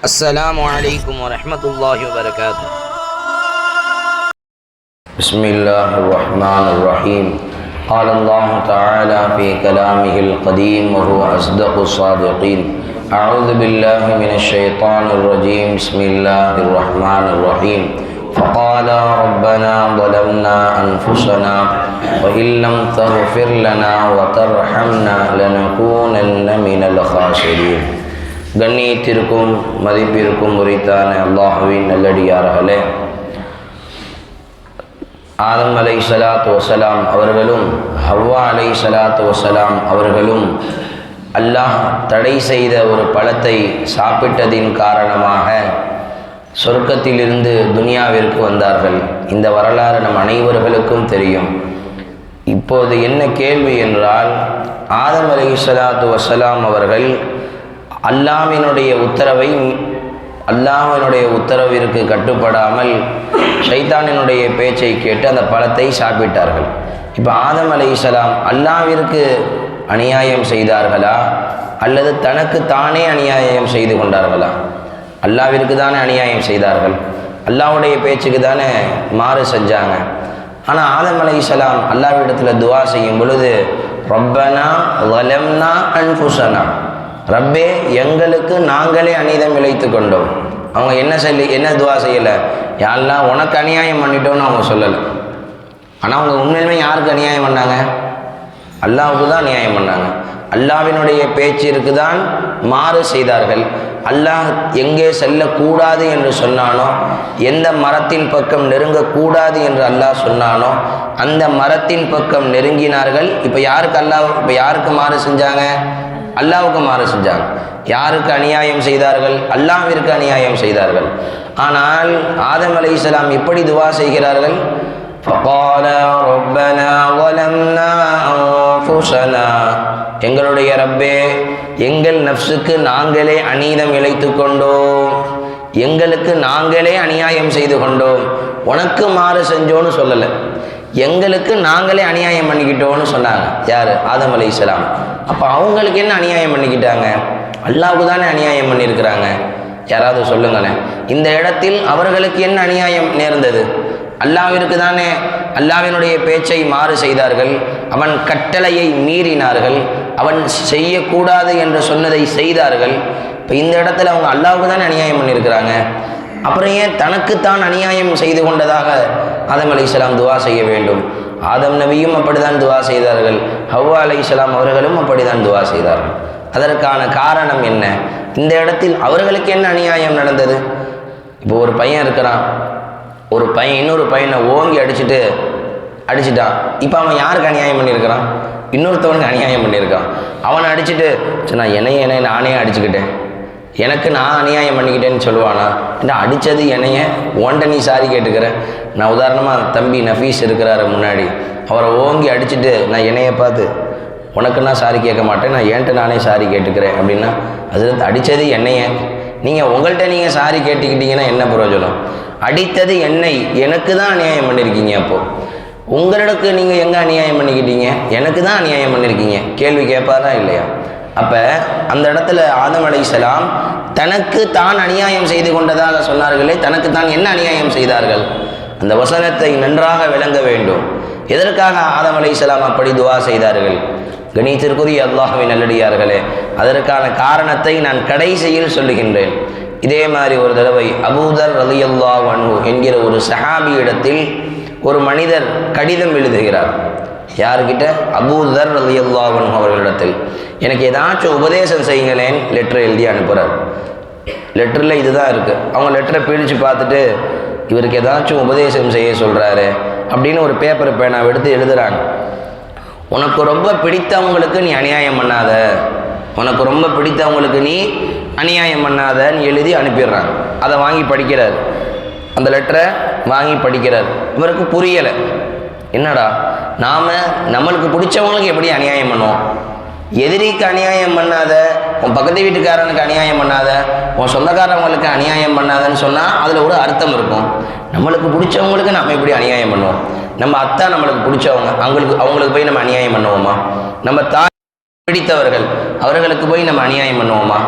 السلام عليكم ورحمة الله وبركاته. بسم الله الرحمن الرحيم. قال الله تعالى في كلامه القديم وهو أصدق الصادقين أعوذ بالله من الشيطان الرجيم. بسم الله الرحمن الرحيم. فقال ربنا ظلمنا أنفسنا وإن لم تغفر لنا وترحمنا لنكونن من الخاسرين. கண்ணியத்திற்கும் மதிப்பிற்கும் உரித்தான அல்லாஹுவின் நல்லடியார்களே. ஆதம் அலை சலாத்து வசலாம் அவர்களும் ஹவ்வா அலை சலாத்து வசலாம் அவர்களும் அல்லாஹ் தடை செய்த ஒரு பழத்தை சாப்பிட்டதின் காரணமாக சொர்க்கத்திலிருந்து துனியாவிற்கு வந்தார்கள். இந்த வரலாறு நம் அனைவர்களுக்கும் தெரியும். இப்போது என்ன கேள்வி என்றால் ஆதம் அலை சலாத்து வசலாம் அவர்கள் அல்லாஹ்வினுடைய உத்தரவை அல்லாஹ்வினுடைய உத்தரவிற்கு கட்டுப்படாமல் ஷைத்தானினுடைய பேச்சை கேட்டு அந்த பழத்தை சாப்பிட்டார்கள். இப்போ ஆதம் அலை இஸ்லாம் அல்லாவிற்கு அநியாயம் செய்தார்களா? அல்லது தனக்கு தானே அநியாயம் செய்து கொண்டார்களா? அல்லாவிற்கு தானே அநியாயம் செய்தார்கள். அல்லாவுடைய பேச்சுக்கு தானே மாறு செஞ்சாங்க. ஆனால் ஆதம் அலை இஸ்லாம் அல்லாவிடத்தில் துவா செய்யும் பொழுது ரொம்பனா வலம்னா அன்புசனா ரப்பே எங்களுக்கு நாங்களே அநீதம் இழைத்து கொண்டோம். அவங்க என்ன சொல்லி என்ன துவா செய்யலை? யாரெல்லாம் உனக்கு அநியாயம் பண்ணிட்டோம்னு அவங்க சொல்லலை. ஆனால் அவங்க உண்மையிலுமே யாருக்கு அநியாயம் பண்ணாங்க? அல்லாவுக்கு தான் அநியாயம் பண்ணாங்க. அல்லாவினுடைய பேச்சிற்கு தான் மாறு செய்தார்கள். அல்லாஹ் எங்கே செல்லக்கூடாது என்று சொன்னானோ எந்த மரத்தின் பக்கம் நெருங்கக்கூடாது என்று அல்லாஹ் சொன்னானோ அந்த மரத்தின் பக்கம் நெருங்கினார்கள். இப்போ யாருக்கு அல்லாஹ் இப்போ யாருக்கு மாறு செஞ்சாங்க? அல்லாவுக்கு மாறு செஞ்சாங்க. யாருக்கு அநியாயம் செய்தார்கள்? அல்லாவிற்கு அநியாயம் செய்தார்கள். ஆனால் ஆதம் அலை இஸ்லாம் எப்படி துவா செய்கிறார்கள்? எங்களுடைய ரப்பே எங்கள் நப்சுக்கு நாங்களே அநீதம் இழைத்து கொண்டோம். எங்களுக்கு நாங்களே அநியாயம் செய்து கொண்டோம். உனக்கு மாறு செஞ்சோன்னு சொல்லலை. எங்களுக்கு நாங்களே அநியாயம் பண்ணிக்கிட்டோன்னு சொன்னாங்க. யார்? ஆதம் அலை இஸ்லாம் அப்போ அவங்களுக்கு என்ன அநியாயம் பண்ணிக்கிட்டாங்க? அல்லாவுக்கு தானே அநியாயம் பண்ணியிருக்கிறாங்க யாராவது சொல்லுங்களேன். இந்த இடத்தில் அவர்களுக்கு என்ன அநியாயம் நேர்ந்தது? அல்லாவிற்கு தானே அல்லாவினுடைய பேச்சை மாறு செய்தார்கள். அவன் கட்டளையை மீறினார்கள். அவன் செய்யக்கூடாது என்று சொன்னதை செய்தார்கள். இப்போ இந்த இடத்துல அவங்க அல்லாவுக்கு தானே அநியாயம் பண்ணியிருக்கிறாங்க அப்புறம் ஏன் தனக்குத்தான் அநியாயம் செய்து கொண்டதாக ஆதம் அலி இஸ்லாம் துவா செய்ய வேண்டும்? ஆதம் நபியும் அப்படிதான் துவா செய்தார்கள். ஹவ்வா அலை இஸ்லாம் அவர்களும் அப்படிதான் துவா செய்தார்கள். அதற்கான காரணம் என்ன? இந்த இடத்தில் அவர்களுக்கு என்ன அநியாயம் நடந்தது? இப்போ ஒரு பையன் இருக்கிறான். ஒரு பையன் இன்னொரு பையனை ஓங்கி அடிச்சுட்டு அடிச்சிட்டான். இப்போ அவன் யாருக்கு அநியாயம் பண்ணியிருக்கிறான்? இன்னொருத்தவனுக்கு அநியாயம் பண்ணியிருக்கான். அவனை அடிச்சுட்டு நான் என்னைய என்னை நானே அடிச்சுக்கிட்டேன். எனக்கு நான் அநியாயம் பண்ணிக்கிட்டேன்னு சொல்லுவானா? என்ன அடித்தது என்னைய? ஓண்ட நீ சாரி கேட்டுக்கிறேன் நான் உதாரணமாக தம்பி நஃபீஸ் இருக்கிறாரு முன்னாடி. அவரை ஓங்கி அடிச்சுட்டு நான் என்னைய பார்த்து உனக்கு நான் சாரி கேட்க மாட்டேன். நான் ஏன்ட்ட நானே சாரி கேட்டுக்கிறேன். அப்படின்னா அது அடித்தது என்னைய. நீங்கள் உங்கள்கிட்ட நீங்கள் சாரி கேட்டுக்கிட்டீங்கன்னா என்ன பிரயோஜனம்? அடித்தது என்னை. எனக்கு தான் அநியாயம் பண்ணியிருக்கீங்க அப்போது உங்களுக்கு நீங்கள் எங்கே அநியாயம் பண்ணிக்கிட்டீங்க? எனக்கு தான் அநியாயம் பண்ணியிருக்கீங்க கேள்வி கேட்பாரா இல்லையா? அப்போ அந்த இடத்துல ஆதம் அலைசலாம் தனக்கு தான் அநியாயம் செய்து கொண்டதாக சொன்னார்களே தனக்கு தான் என்ன அநியாயம் செய்தார்கள்? அந்த வசனத்தை நன்றாக விளங்க வேண்டும். எதற்காக ஆதம் அலைசலாம் அப்படி துவா செய்தார்கள்? கணித்திற்குரிய அல்லாஹவை நல்லடியார்களே. அதற்கான காரணத்தை நான் கடைசியில் சொல்லுகின்றேன். இதே மாதிரி ஒரு தடவை அபூதர் ரலி அல்லாஹ் என்கிற ஒரு சஹாபியிடத்தில் ஒரு மனிதர் கடிதம் எழுதுகிறார். யாருக்கிட்ட? அபூதர் ரலி அல்லாஹ் அவர்களிடத்தில். எனக்கு ஏதாச்சும் உபதேசம் செய்யுங்களேன் லெட்டர் எழுதி அனுப்புகிறார் லெட்டரில் இதுதான் இருக்குது அவங்க லெட்டரை பிரித்து பார்த்துட்டு இவருக்கு ஏதாச்சும் உபதேசம் செய்ய சொல்கிறாரு அப்படின்னு ஒரு பேப்பர் பேனாவை எடுத்து எழுதுகிறாங்க உனக்கு ரொம்ப பிடித்தவங்களுக்கு நீ அநியாயம் பண்ணாத. உனக்கு ரொம்ப பிடித்தவங்களுக்கு நீ அநியாயம் பண்ணாதன்னு எழுதி அனுப்பிடுறாங்க அதை வாங்கி படிக்கிறார். அந்த லெட்டரை வாங்கி படிக்கிறார். இவருக்கு புரியலை. என்னடா? நாம் நம்மளுக்கு பிடிச்சவங்களுக்கு எப்படி அநியாயம் பண்ணுவோம்? எதிரிக்கு அநியாயம் பண்ணாத உன் பக்கத்து வீட்டுக்காரனுக்கு அநியாயம் பண்ணாத உன் சொந்தக்காரவங்களுக்கு அநியாயம் பண்ணாதன்னு சொன்னால் அதில் ஒரு அர்த்தம் இருக்கும். நம்மளுக்கு பிடிச்சவங்களுக்கு நம்ம எப்படி அநியாயம் பண்ணுவோம்? நம்ம அத்தா நம்மளுக்கு பிடிச்சவங்க. அவங்களுக்கு அவங்களுக்கு போய் நம்ம அநியாயம் பண்ணுவோமா? நம்ம தாய் பிடித்தவர்கள் அவர்களுக்கு போய் நம்ம அநியாயம் பண்ணுவோமா?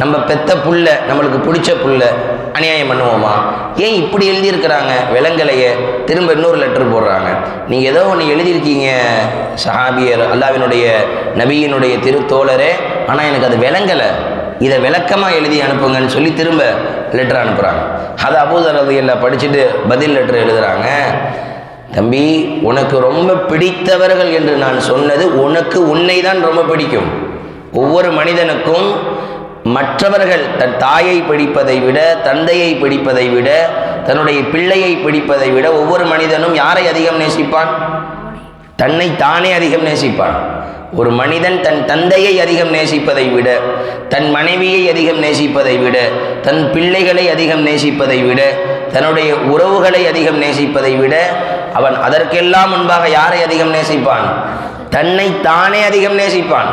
நம்ம பெத்த புள்ள நம்மளுக்கு பிடிச்ச புள்ள அநியாயம் பண்ணுவோமா? ஏன் இப்படி எழுதியிருக்கிறாங்க? விலங்கலைய. திரும்ப இன்னொரு லெட்டர் போடுறாங்க. நீங்கள் ஏதோ ஒன்று எழுதியிருக்கீங்க சஹாபியர் அல்லாவினுடைய நபியினுடைய திருத்தோழரே. ஆனால் எனக்கு அது விளங்கலை. இதை விளக்கமாக எழுதி அனுப்புங்கன்னு சொல்லி திரும்ப லெட்டர் அனுப்புகிறாங்க அதை அபூதரது எல்லாம் படிச்சுட்டு பதில் லெட்டர் எழுதுகிறாங்க தம்பி உனக்கு ரொம்ப பிடித்தவர்கள் என்று நான் சொன்னது உனக்கு உன்னை தான் ரொம்ப பிடிக்கும். ஒவ்வொரு மனிதனுக்கும் மற்றவர்கள் தன் தாயை பிடிப்பதை விட தந்தையை பிடிப்பதை விட தன்னுடைய பிள்ளையை பிடிப்பதை விட ஒவ்வொரு மனிதனும் யாரை அதிகம் நேசிப்பான்? தன்னை தானே அதிகம் நேசிப்பான். ஒரு மனிதன் தன் தந்தையை அதிகம் நேசிப்பதை விட தன் மனைவியை அதிகம் நேசிப்பதை விட தன் பிள்ளைகளை அதிகம் நேசிப்பதை விட தன்னுடைய உறவுகளை அதிகம் நேசிப்பதை விட அவன் அதற்கெல்லாம் முன்பாக யாரை அதிகம் நேசிப்பான்? தன்னை தானே அதிகம் நேசிப்பான்.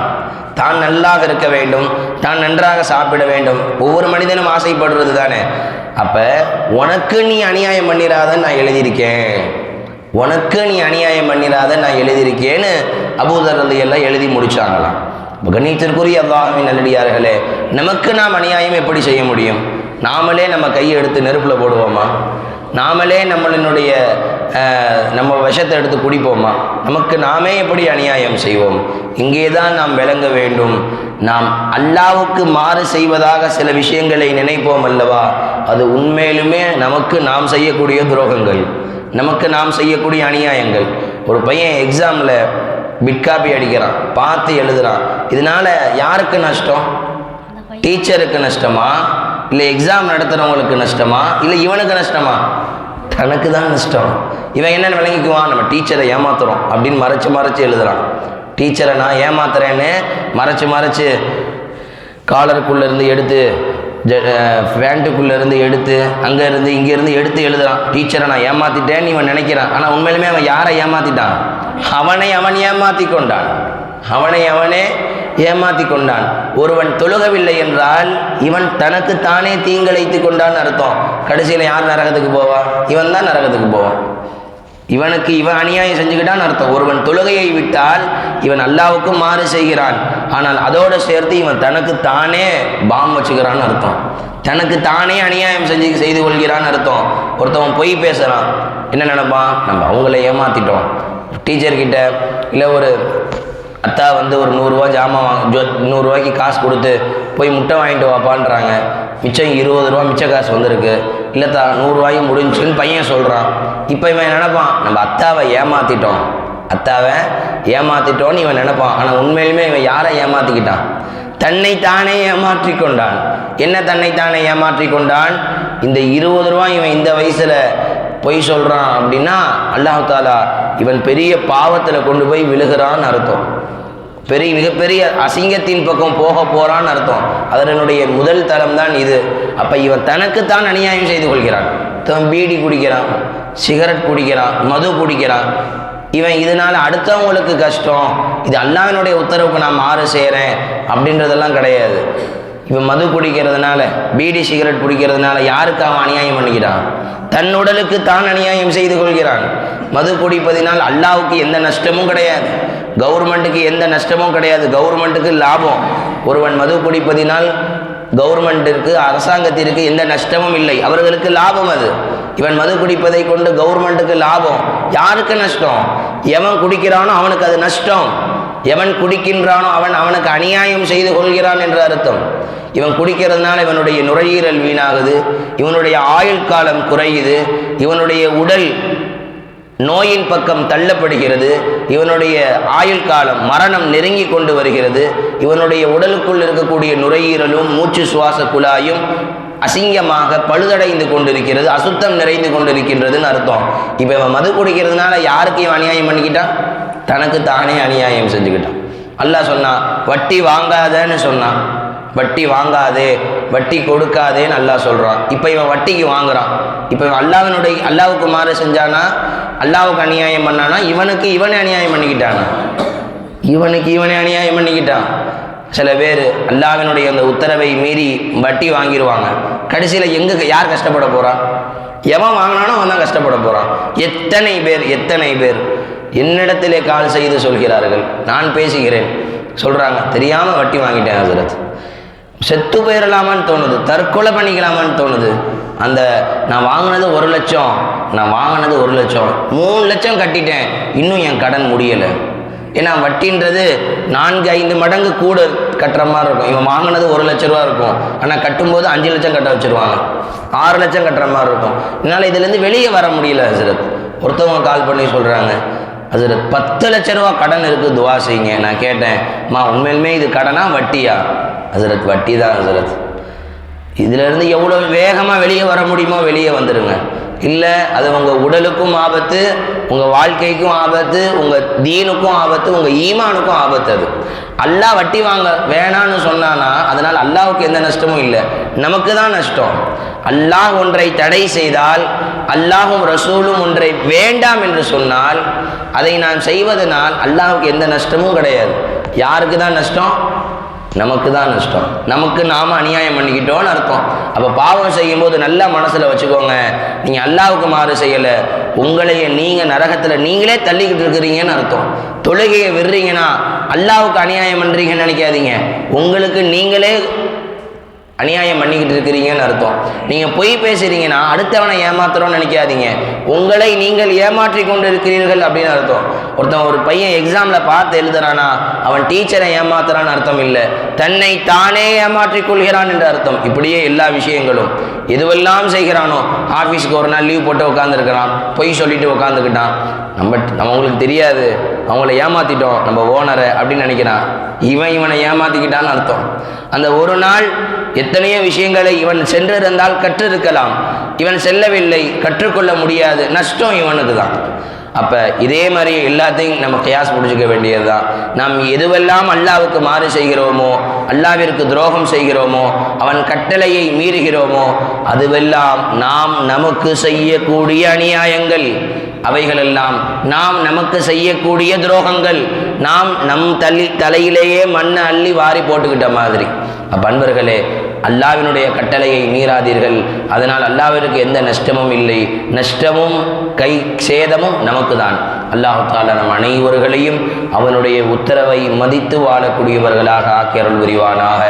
தான் நல்லாக இருக்க வேண்டும் தான் நன்றாக சாப்பிட வேண்டும். ஒவ்வொரு மனிதனும் ஆசைப்படுறது தானே. அப்போ உனக்கு நீ அநியாயம் பண்ணிடாதன்னு நான் எழுதியிருக்கேன். உனக்கு நீ அநியாயம் பண்ணிடாத நான் எழுதியிருக்கேன்னு அபூதரது எல்லாம் எழுதி முடிச்சாங்களாம். கணித்திற்குரிய கண்ணியத்திற்குரிய அல்லாஹின் நல்லடியார்களே நமக்கு நாம் அநியாயம் எப்படி செய்ய முடியும்? நாமளே நம்ம கையை எடுத்து நெருப்பில் போடுவோமா? நாமளே நம்மளினுடைய நம்ம விஷத்தை எடுத்து குடிப்போமா? நமக்கு நாமே எப்படி அநியாயம் செய்வோம்? இங்கே தான் நாம் விளங்க வேண்டும். நாம் அல்லாவுக்கு மாறு செய்வதாக சில விஷயங்களை நினைப்போம் அல்லவா? அது உண்மையிலுமே நமக்கு நாம் செய்யக்கூடிய துரோகங்கள். நமக்கு நாம் செய்யக்கூடிய அநியாயங்கள். ஒரு பையன் எக்ஸாமில் பிட்காப்பி அடிக்கிறான் பார்த்து எழுதுறான். இதனால யாருக்கு நஷ்டம்? டீச்சருக்கு நஷ்டமா? இல்லை எக்ஸாம் நடத்துகிறவங்களுக்கு நஷ்டமா? இல்லை இவனுக்கு நஷ்டமா? தனக்கு தான் நஷ்டம். இவன் என்னென்னு விளங்கிக்குவான். நம்ம டீச்சரை ஏமாத்துறோம் அப்படின்னு மறைச்சு மறைச்சு எழுதுறான். டீச்சரை நான் ஏமாத்துறேன்னு மறைச்சு மறைச்சு காலருக்குள்ளேருந்து எடுத்து ஃபேண்ட்டுக்குள்ளேருந்து எடுத்து அங்கே இருந்து எடுத்து எழுதுறான். டீச்சரை நான் ஏமாத்திட்டேன்னு இவன் நினைக்கிறான். ஆனால் உண்மையிலுமே அவன் யாரை ஏமாத்திட்டான்? அவனை அவன் ஏமாத்தி கொண்டான். அவனை அவனே ஏமாத்தி கொண்டான் ஒருவன் தொழுகவில்லை என்றால் இவன் தனக்கு தானே தீங்கிழைத்து கொண்டான்னு அர்த்தம். கடைசியில் யார் நரகத்துக்கு போவான் இவன் தான் நரகத்துக்கு போவான். இவனுக்கு இவன் அநியாயம் செஞ்சுக்கிட்டான்னு அர்த்தம். ஒருவன் தொழுகையை விட்டால் இவன் அல்லாவுக்கும் மாறு செய்கிறான். ஆனால் அதோடு சேர்த்து இவன் தனக்கு தானே பாம் வச்சுக்கிறான்னு அர்த்தம். தனக்கு தானே அநியாயம் செஞ்சு செய்து கொள்கிறான்னு அர்த்தம். ஒருத்தவன் பொய் பேசுகிறான் என்ன நினைப்பான்? நம்ம அவங்கள ஏமாத்திட்டோம். டீச்சர்கிட்ட இல்லை ஒரு அத்தா வந்து ஒரு நூறுரூவா ஜாமான் வாங்க ஜோ நூறுரூவாய்க்கு காசு கொடுத்து போய் முட்டை வாங்கிட்டு வாப்பான்றாங்க. மிச்சம் இருபது ரூபா மிச்ச காசு வந்திருக்கு. இல்லைத்தா நூறுரூவாய்க்கு முடிஞ்சுன்னு பையன் சொல்கிறான் இப்போ இவன் நினைப்பான்? நம்ம அத்தாவை ஏமாற்றிட்டோம் அத்தாவை ஏமாற்றிட்டோன்னு இவன் நினைப்பான். ஆனால் உண்மையிலுமே இவன் யாரை ஏமாற்றிக்கிட்டான் தன்னை தானே ஏமாற்றி கொண்டான் என்ன தன்னை தானே ஏமாற்றி கொண்டான் இந்த இருபது ரூபா இவன் இந்த வயசில் பொய் சொல்கிறான் அப்படின்னா அல்லாஹாலா இவன் பெரிய பாவத்தில் கொண்டு போய் விழுகிறான்னு அர்த்தம். பெரிய மிகப்பெரிய அசிங்கத்தின் பக்கம் போக போறான்னு அர்த்தம். அதனுடைய முதல் தரம் தான் இது. அப்ப இவன் தனக்குத்தான் அநியாயம் செய்து கொள்கிறான். தன் பீடி குடிக்கிறான் சிகரெட் குடிக்கிறான் மது குடிக்கிறான். இவன் இதனால அடுத்தவங்களுக்கு கஷ்டம். இது அல்லாவினுடைய உத்தரவுக்கு நான் மாறு செய்கிறேன் அப்படின்றதெல்லாம் கிடையாது. இவன் மது குடிக்கிறதுனால பீடி சிகரெட் குடிக்கிறதுனால யாருக்கு அவன் அநியாயம் பண்ணிக்கிறான்? தன் உடலுக்கு தான் அநியாயம் செய்து கொள்கிறான். மது குடிப்பதினால் அல்லாவுக்கு எந்த நஷ்டமும் கிடையாது. கவர்மெண்ட்டுக்கு எந்த நஷ்டமும் கிடையாது. கவர்மெண்ட்டுக்கு லாபம். ஒருவன் மது குடிப்பதினால் கவர்மெண்ட்டிற்கு அரசாங்கத்திற்கு எந்த நஷ்டமும் இல்லை. அவர்களுக்கு லாபம் அது. இவன் மது குடிப்பதை கொண்டு கவர்மெண்ட்டுக்கு லாபம். யாருக்கு நஷ்டம்? எவன் குடிக்கிறானோ அவனுக்கு அது நஷ்டம். எவன் குடிக்கின்றானோ அவன் அவனுக்கு அநியாயம் செய்து கொள்கிறான் என்ற அர்த்தம். இவன் குடிக்கிறதுனால இவனுடைய நுரையீரல் வீணாகுது. இவனுடைய ஆயுள் காலம் குறையுது. இவனுடைய உடல் நோயின் பக்கம் தள்ளப்படுகிறது இவனுடைய ஆயுள் காலம் மரணம் நெருங்கி கொண்டு வருகிறது இவனுடைய உடலுக்குள் இருக்கக்கூடிய நுரையீரலும் மூச்சு சுவாச குழாயும் அசிங்கமாக பழுதடைந்து கொண்டிருக்கிறது அசுத்தம் நிறைந்து கொண்டிருக்கின்றதுன்னு அர்த்தம். இப்போ இவன் மது குடிக்கிறதுனால யாருக்கு இவன் அநியாயம் பண்ணிக்கிட்டான்? தனக்கு தானே அநியாயம் செஞ்சுக்கிட்டான். அல்லாஹ் சொன்னான் வட்டி வாங்காதன்னு சொன்னான் வட்டி வாங்காதே வட்டி கொடுக்காதேன்னு அல்லா சொல்கிறான் இப்போ இவன் வட்டிக்கு வாங்குறான். இப்போ இவன் அல்லாவினுடைய அல்லாவுக்கு மாறு செஞ்சானா அல்லாவுக்கு அநியாயம் பண்ணானா? இவனுக்கு இவனே அநியாயம் பண்ணிக்கிட்டானா? இவனுக்கு இவனே அநியாயம் பண்ணிக்கிட்டான். சில பேர் அல்லாவினுடைய அந்த உத்தரவை மீறி வட்டி வாங்கிடுவாங்க கடைசியில் எங்கே யார் கஷ்டப்பட போகிறான் எவன் வாங்கினானோ அவன் தான் கஷ்டப்பட போகிறான் எத்தனை பேர் எத்தனை பேர்? என்னிடத்திலே கால் செய்து சொல்கிறார்கள். நான் பேசுகிறேன். சொல்கிறாங்க தெரியாமல் வட்டி வாங்கிட்டேன் ஹசரத். செத்து போயிடலாமான்னு தோணுது தற்கொலை பண்ணிக்கலாமான்னு தோணுது. அந்த நான் வாங்கினது ஒரு லட்சம் நான் வாங்கினது ஒரு லட்சம் மூணு லட்சம் கட்டிட்டேன் இன்னும் என் கடன் முடியலை. ஏன்னா வட்டின்றது நான்கு ஐந்து மடங்கு கூட கட்டுற மாதிரி இருக்கும். இவன் வாங்கினது ஒரு லட்ச ரூபா இருக்கும். ஆனால் கட்டும்போது அஞ்சு லட்சம் கட்ட வச்சிருவாங்க. ஆறு லட்சம் கட்டுற மாதிரி இருக்கும். என்னால் இதுலேருந்து வெளியே வர முடியல ஹசரத். ஒருத்தவங்க கால் பண்ணி சொல்கிறாங்க ஹசரத் பத்து லட்ச ரூபா கடன் இருக்குது துவா செய்யுங்க. நான் கேட்டேன் மா உண்மையிலுமே இது கடனா வட்டியா? ஹசரத் வட்டி தான் ஹசரத். இதிலிருந்து எவ்வளோ வேகமாக வெளியே வர முடியுமோ வெளியே வந்துடுங்க இல்லை அது உங்கள் உடலுக்கும் ஆபத்து உங்கள் வாழ்க்கைக்கும் ஆபத்து உங்கள் தீனுக்கும் ஆபத்து உங்கள் ஈமானுக்கும் ஆபத்து அது. அல்லாஹ் வட்டி வாங்க வேணான்னு சொன்னானா அதனால் அல்லாவுக்கு எந்த நஷ்டமும் இல்லை. நமக்கு தான் நஷ்டம். அல்லாஹ் ஒன்றை தடை செய்தால் அல்லாஹும் ரசூலும் ஒன்றை வேண்டாம் என்று சொன்னால் அதை நான் செய்வதனால் அல்லாஹுக்கு எந்த நஷ்டமும் கிடையாது. யாருக்கு தான் நஷ்டம்? நமக்கு தான் நஷ்டம். நமக்கு நாம் அநியாயம் பண்ணிக்கிட்டோன்னு அர்த்தம். அப்போ பாவம் செய்யும்போது நல்லா மனசில் வச்சுக்கோங்க. நீங்கள் அல்லாவுக்கு மாறு செய்யலை. உங்களைய நீங்கள் நரகத்தில் நீங்களே தள்ளிக்கிட்டு இருக்கிறீங்கன்னு அர்த்தம். தொழுகையை விடுறீங்கன்னா அல்லாவுக்கு அநியாயம் பண்ணுறீங்கன்னு நினைக்காதீங்க. உங்களுக்கு நீங்களே அநியாயம் பண்ணிக்கிட்டு இருக்கிறீங்கன்னு அர்த்தம். நீங்கள் பொய் பேசுறீங்கன்னா அடுத்தவனை ஏமாத்துறோம்னு நினைக்காதீங்க. உங்களை நீங்கள் ஏமாற்றி கொண்டு இருக்கிறீர்கள் அப்படின்னு அர்த்தம். ஒருத்தன் ஒரு பையன் எக்ஸாமில் பார்த்து எழுதுறானா அவன் டீச்சரை ஏமாத்துறான்னு அர்த்தம் இல்லை. தன்னை தானே ஏமாற்றிக் கொள்கிறான் என்று அர்த்தம். இப்படியே எல்லா விஷயங்களும். எதுவெல்லாம் செய்கிறானோ ஆஃபீஸ்க்கு ஒரு நாள் லீவ் போட்டு உட்காந்துருக்கிறான் பொய் சொல்லிட்டு உட்காந்துக்கிட்டான் நம்ம நம்ம உங்களுக்கு தெரியாது. அவங்கள ஏமாத்திட்டோம் நம்ம ஓனரை அப்படின்னு நினைக்கிறான் இவன் இவனை ஏமாத்திக்கிட்டான்னு அர்த்தம். அந்த ஒரு நாள் எத்தனையோ விஷயங்களை இவன் சென்றிருந்தால் கற்றிருக்கலாம். இவன் செல்லவில்லை கற்றுக்கொள்ள முடியாது. நஷ்டம் இவனுக்கு தான் அப்போ இதே மாதிரி எல்லாத்தையும் நம்ம கையாஸ் முடிச்சுக்க வேண்டியது தான் நாம் எதுவெல்லாம் அல்லாவுக்கு மாறு செய்கிறோமோ அல்லாவிற்கு துரோகம் செய்கிறோமோ அவன் கட்டளையை மீறுகிறோமோ அதுவெல்லாம் நாம் நமக்கு செய்யக்கூடிய அநியாயங்கள். அவைகளெல்லாம் நாம் நமக்கு செய்யக்கூடிய துரோகங்கள். நாம் நம் தள்ளி தலையிலேயே மண்ணை அள்ளி வாரி போட்டுக்கிட்ட மாதிரி. அப்பன்பர்களே அல்லாவினுடைய கட்டளையை மீறாதீர்கள். அதனால் அல்லாவிற்கு எந்த நஷ்டமும் இல்லை. நஷ்டமும் கை சேதமும் நமக்கு தான் அல்லாஹு தாலா நம் அனைவர்களையும் அவனுடைய உத்தரவை மதித்து வாழக்கூடியவர்களாக ஆக்கியருள் புரிவானாக.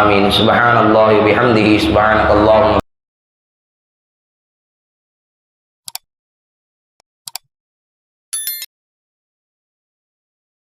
ஆமீன். சுபஹான் அல்லாஹி பிஹம்திஹி சுபஹானக் அல்லாஹும்